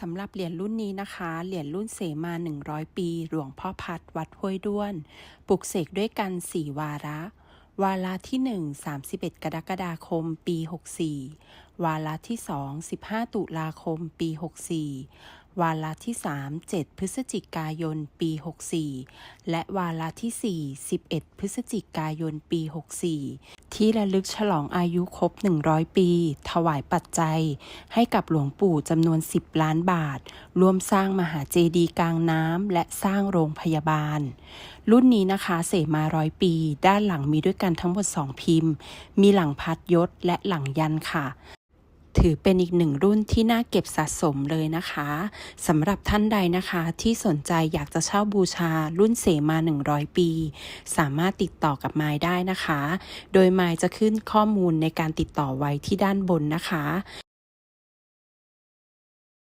สำหรับเหรียญรุ่นนี้นะคะ เหรียญรุ่นเสมา 100 ปี หลวงพ่อพัดวัดห้วยด้วน ปลุกเสกด้วยกัน 4 วาระ วาระที่ 1 31 กรกฎาคม ปี 64 วาระที่ 2 15 ตุลาคม ปี 64 วาระที่ 3 7 พฤศจิกายน ปี 64 และวาระที่ 4 11 พฤศจิกายน ปี 64 ที่ระลึกฉลองอายุครบ 100 ปี ถวายปัจจัย ให้กับหลวงปู่จำนวน 10 ล้านบาทร่วมสร้างมหาเจดีย์กลางน้ำและสร้างโรงพยาบาล รุ่นนี้นะคะเสมาร้อยปี ด้านหลังมีด้วยกันทั้งหมด 2 พิมพ์ มีหลังพัดยศและหลังยันค่ะ ถือเป็นอีกหนึ่งรุ่นที่น่าเก็บสะสมเลยนะคะสำหรับท่านใดนะคะที่สนใจอยากจะเช่าบูชารุ่นเสมา 100 ปี สามารถติดต่อกับไม้ได้นะคะ โดยไม้จะขึ้นข้อมูลในการติดต่อไว้ที่ด้านบนนะคะ